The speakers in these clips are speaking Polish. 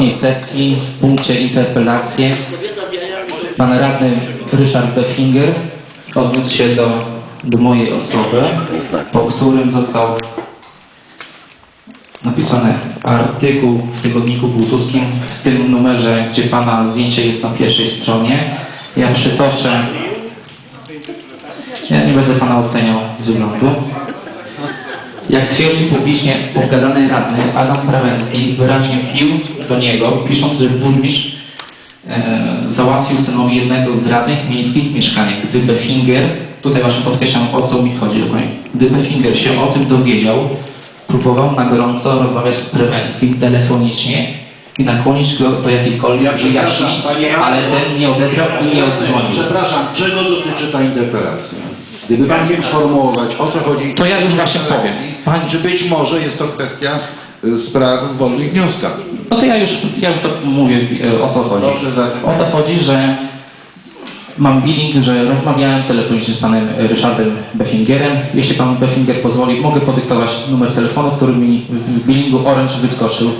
ostatniej sesji w punkcie interpelacje pan radny Ryszard Befinger odniósł się do, do mojej osoby, po którym został napisany artykuł w tygodniku Półtuskim w tym numerze, gdzie pana zdjęcie jest na pierwszej stronie. Ja przytoczę, ja nie będę pana oceniał z wyglądu. Jak twierdzi publicznie pogadany radny Adam Prawencki wyraźnie pił do niego, pisząc, że burmistrz e, załatwił synowi jednego z radnych miejskich mieszkanie. Gdy Befinger, tutaj właśnie podkreślam o co mi chodzi gdy Befinger się o tym dowiedział, próbował na gorąco rozmawiać z Prawenckim telefonicznie nakłonić go do jakiejkolwiek wyjaśnień, ale ten nie odebrał i nie odzwonił. Przepraszam, czego dotyczy ta interpelacja? Gdyby Pan mógł sformułować, o co chodzi... To ja już właśnie powiem. Pan- Czy być może jest to kwestia y, spraw w wolnych wnioskach? No to ja już, ja już to mówię, e, o co chodzi. O to chodzi, że mam billing, że rozmawiałem telefonicznie z panem Ryszardem Beffingerem. Jeśli pan Beffinger pozwoli, mogę podyktować numer telefonu, który mi w billingu Orange wyskoczył.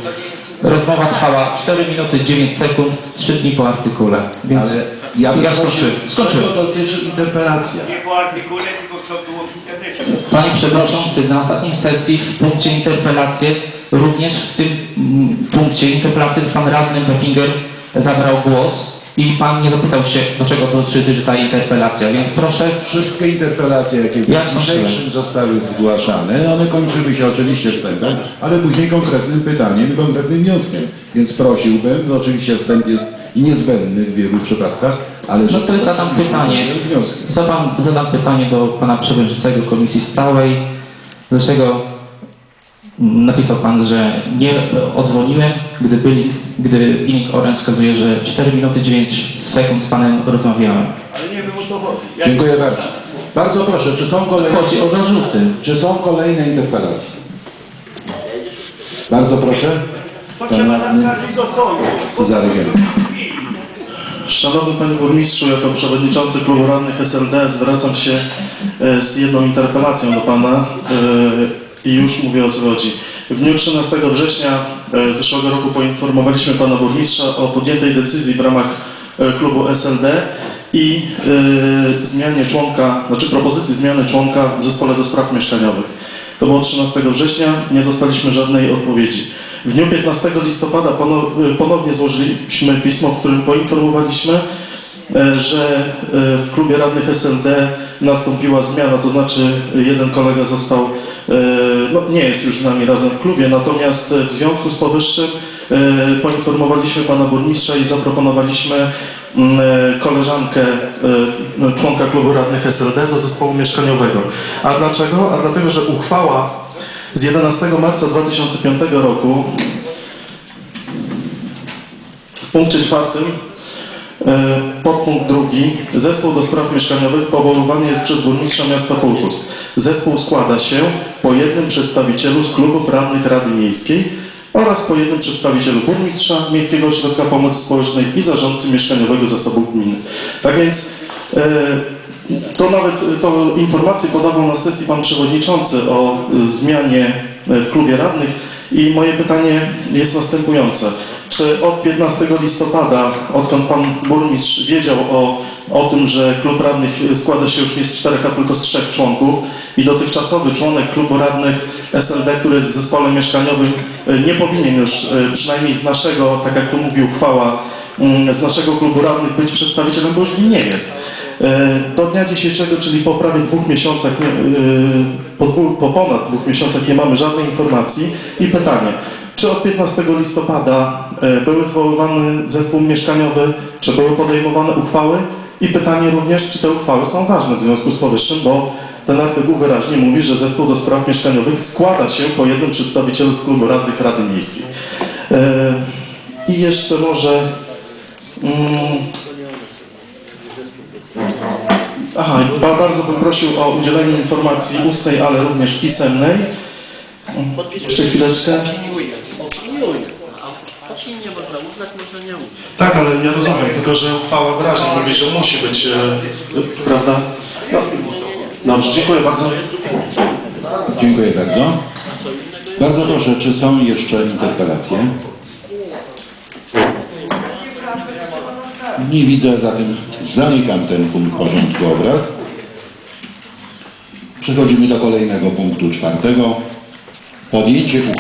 Rozmowa trwała 4 minuty 9 sekund, 3 dni po artykule. Więc Ale ja, bym ja prosił, skończyłem. Czego dotyczy interpelacja? Nie po artykule, tylko co było w internecie. Panie Przewodniczący, na ostatniej sesji w punkcie interpelacje, również w tym mm, punkcie interpelacji pan radny Beffinger zabrał głos i pan nie zapytał się, do czego dotyczy ta interpelacja, więc proszę, Wszystkie interpelacje, jakie Ja w dzisiejszym zostały zgłaszane, one kończyły się oczywiście wstępem, ale później konkretnym pytaniem, konkretnym wnioskiem. Więc prosiłbym, no oczywiście wstęp jest niezbędny w wielu przypadkach, ale... no to zadam pytanie, zadam, zadam pytanie do pana przewodniczącego Komisji Stałej, dlaczego napisał pan, że nie odzwoniłem, gdy billing, gdy billing Orange wskazuje, że 4 minuty 9 sekund z panem rozmawiałem. Ale nie wiem o co chodzi. Ja Dziękuję bardzo. Bardzo proszę, czy są kolejne... Chodzi o zarzuty. Czy są kolejne interpelacje? Bardzo proszę. To Pan trzeba radny zaskarżyć do sądu. Szanowny Panie Burmistrzu, jako przewodniczący klubu radnych SLD zwracam się e, z jedną interpelacją do Pana e, i już mówię o co chodzi. W dniu 13 września e, zeszłego roku poinformowaliśmy Pana Burmistrza o podjętej decyzji w ramach e, klubu SLD i e, zmianie członka, znaczy propozycji zmiany członka w zespole do spraw mieszkaniowych. To było 13 września, nie dostaliśmy żadnej odpowiedzi. W dniu 15 listopada ponow- ponownie złożyliśmy pismo, w którym poinformowaliśmy, że e, w klubie radnych SLD nastąpiła zmiana, to znaczy jeden kolega został, e, no nie jest już z nami razem w klubie, natomiast e, w związku z powyższym e, poinformowaliśmy pana burmistrza i zaproponowaliśmy mm, e, koleżankę e, członka klubu radnych SLD do zespołu mieszkaniowego. A dlaczego? A dlatego, że uchwała z 11 marca 2005 roku w punkcie czwartym e, podpunkt drugi Zespół do spraw mieszkaniowych powoływany jest przez burmistrza miasta Półtus. Zespół składa się po jednym przedstawicielu z klubów radnych Rady Miejskiej oraz po jednym przedstawicielu burmistrza Miejskiego Ośrodka Pomocy Społecznej i zarządcy mieszkaniowego zasobu gminy. Tak więc e, to nawet tą informację podawał na sesji pan przewodniczący o zmianie y, w klubie radnych i moje pytanie jest następujące. Czy od 15 listopada, odkąd pan burmistrz wiedział o, o tym, że klub radnych składa się już nie z czterech, a tylko z trzech członków i dotychczasowy członek klubu radnych SLD, który jest w zespole mieszkaniowym, y, nie powinien już, y, przynajmniej z naszego, tak jak tu mówi uchwała, mm, z naszego klubu radnych być przedstawicielem, bo już nie jest. E, Do dnia dzisiejszego, czyli po prawie dwóch miesiącach, e, po, po ponad dwóch miesiącach nie mamy żadnej informacji. I pytanie, czy od 15 listopada e, były zwoływany zespół mieszkaniowy, czy były podejmowane uchwały? I pytanie również, czy te uchwały są ważne w związku z powyższym, bo ten artykuł wyraźnie mówi, że zespół do spraw mieszkaniowych składa się po jednym przedstawicielu z klubu Rady Miejskiej. I jeszcze może... Mm, Aha, ba- bardzo bym prosił o udzielenie informacji ustnej, ale również pisemnej. Jeszcze chwileczkę. Opiniuję. Opiniuję. A opinię można uznać, można nie uznać. Tak, ale ja rozumiem, tylko że uchwała wyraźnie mówi, że musi być, e, prawda? No, dobrze, dziękuję bardzo. Dziękuję bardzo. Bardzo proszę, czy są jeszcze interpelacje? Nie widzę, zatem zamykam ten punkt porządku obrad. Przechodzimy do kolejnego punktu czwartego. Podjęcie uchwały.